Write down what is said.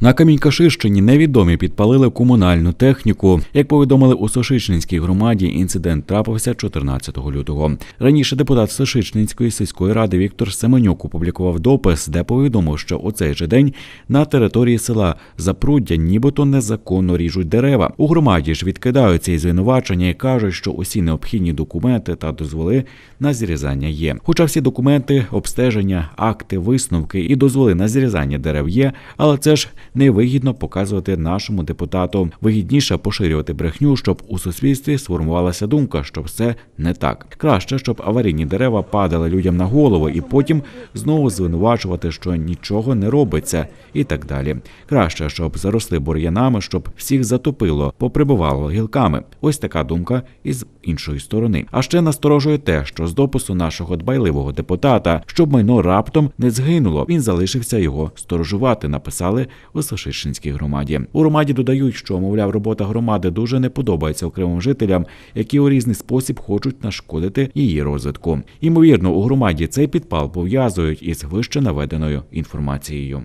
На Камінькаширщині невідомі підпалили комунальну техніку. Як повідомили у Сошичнинській громаді, інцидент трапився 14 лютого. Раніше депутат Сошичнинської сільської ради Віктор Семенюк опублікував допис, де повідомив, що у цей же день на території села Запруддя нібито незаконно ріжуть дерева. У громаді ж відкидають ці звинувачення і кажуть, що усі необхідні документи та дозволи на зрізання є. Хоча всі документи, обстеження, акти, висновки і дозволи на зрізання дерев є, але це ж невигідно показувати нашому депутату. Вигідніше поширювати брехню, щоб у суспільстві сформувалася думка, що все не так. Краще, щоб аварійні дерева падали людям на голову і потім знову звинувачувати, що нічого не робиться, і так далі. Краще, щоб заросли бур'янами, щоб всіх затопило, поприбувало гілками. Ось така думка із іншої сторони. А ще насторожує те, що з допису нашого дбайливого депутата, щоб майно раптом не згинуло, він залишився його сторожувати. Написали у Сошичинській громаді. У громаді додають, що мовляв, робота громади дуже не подобається окремим жителям, які у різний спосіб хочуть нашкодити її розвитку. Ймовірно, у громаді цей підпал пов'язують із вище наведеною інформацією.